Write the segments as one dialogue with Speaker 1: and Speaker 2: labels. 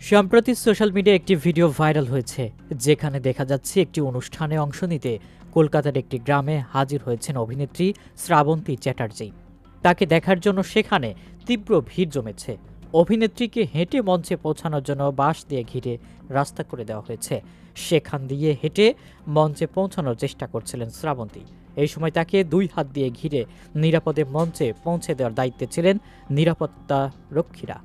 Speaker 1: সম্প্রতি সোশ্যাল মিডিয়ায় একটি ভিডিও ভাইরাল হয়েছে, যেখানে দেখা যাচ্ছে একটি অনুষ্ঠানে অংশ নিতে কলকাতার একটি গ্রামে হাজির হয়েছেন অভিনেত্রী শ্রাবন্তী চ্যাটার্জি। তাকে দেখার জন্য সেখানে তীব্র ভিড় জমেছে। অভিনেত্রীকে হেঁটে মঞ্চে পৌঁছানোর জন্য বাঁশ দিয়ে ঘিরে রাস্তা করে দেওয়া হয়েছে। সেখান দিয়ে হেঁটে মঞ্চে পৌঁছানোর চেষ্টা করছিলেন শ্রাবন্তী। এই সময় তাকে দুই হাত দিয়ে ঘিরে নিরাপদে মঞ্চে পৌঁছে দেওয়ার দায়িত্বে ছিলেন নিরাপত্তা রক্ষীরা।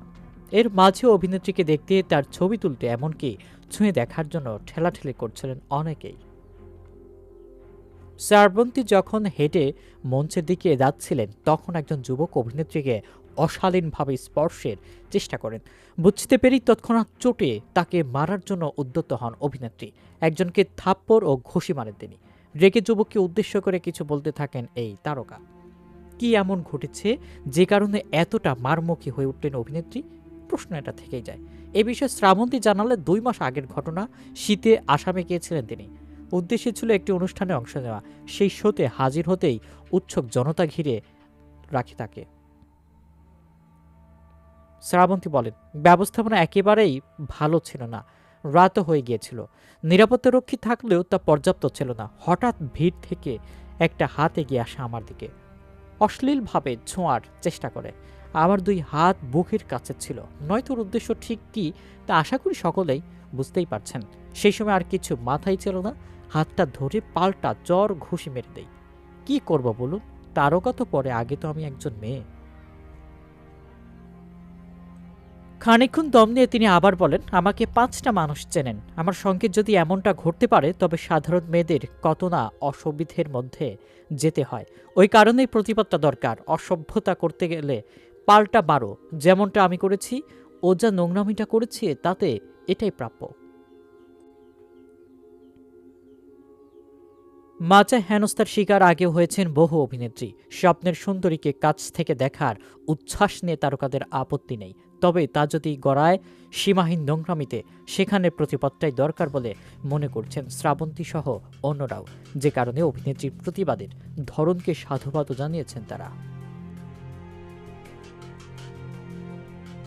Speaker 1: এর মাঝে অভিনেত্রীকে দেখতে তার ছবি তুলতে এমনকি ছুঁয়ে দেখার জন্য ঠেলাঠেলি করছিলেন অনেকেই। শ্রাবন্তী যখন হেঁটে মঞ্চের দিকে যাচ্ছিলেন, তখন একজন যুবক অভিনেত্রীকে অশালীনভাবে স্পর্শের চেষ্টা করেন। বুঝতে পেরেই তৎক্ষণাৎ চোটে তাকে মারার জন্য উদ্যত হন অভিনেত্রী। একজনকে থাপ্পড় ও ঘুষি মারেন তিনি। রেগে যুবককে উদ্দেশ্য করে কিছু বলতে থাকেন এই তারকা। কি এমন ঘটেছে? যে কারণে এতটা মারমুখী হয়ে উঠলেন অভিনেত্রী? প্রশ্ন এটা থেকেই যায়। এ বিষয়ে শ্রাবন্তী জানালে দুই মাস আগের ঘটনা, শীতে আসামে গিয়েছিলেন তিনি। উদ্দেশ্য ছিল একটি অনুষ্ঠানে অংশ নেওয়া। সেই শোতে হাজির হতেই উৎসুক জনতা ঘিরে রাখে তাকে। শ্রাবন্তী বলেন, ব্যবস্থাপনা একেবারেই ভালো ছিল না। রাতও হয়ে গিয়েছিল। নিরাপত্তারক্ষী থাকলেও তা পর্যাপ্ত ছিল না। হঠাৎ ভিড় থেকে একটা হাত এগিয়ে আসে আমার দিকে। অশ্লীলভাবে ছোঁয়ার চেষ্টা করে। আমার দুই হাত বুকের কাছে ছিল। নয়তো উদ্দেশ্য ঠিক কি, তা আশা করি সকলেই বুঝতেই পারছেন। সেই সময় আর কিছু মাথায় ছিল না। হাতটা ধরে পাল্টা জ্বর ঘুষি মেরে দেই। কি করব বলুন? তারকা তো পরে, আগে তো আমি একজন মেয়ে। খানিকক্ষণ দম নিয়ে তিনি আবার বলেন, আমাকে পাঁচটা মানুষ চেনেন। আমার সঙ্গে যদি এমনটা ঘটতে পারে, তবে সাধারণ মেয়েদের কত না অসুবিধের মধ্যে যেতে হয়। ওই কারণেই প্রতিবাদটা দরকার। অসভ্যতা করতে গেলে পাল্টা বারো, যেমনটা আমি করেছি, ও যা নোংরামিটা করেছে তাতে এটাই প্রাপ্য। মাচা হেনস্থার শিকার আগেও হয়েছেন বহু অভিনেত্রী। স্বপ্নের সুন্দরীকে কাছ থেকে দেখার উচ্ছ্বাস নিয়ে তারকাদের আপত্তি নেই। তবে তা যদি গড়ায় সীমাহীন নোংরামিতে, সেখানে প্রতিপদটাই দরকার বলে মনে করছেন শ্রাবন্তী সহ অন্যরাও। যে কারণে অভিনেত্রীর প্রতিবাদের ধরনকে সাধুবাদও জানিয়েছেন তারা।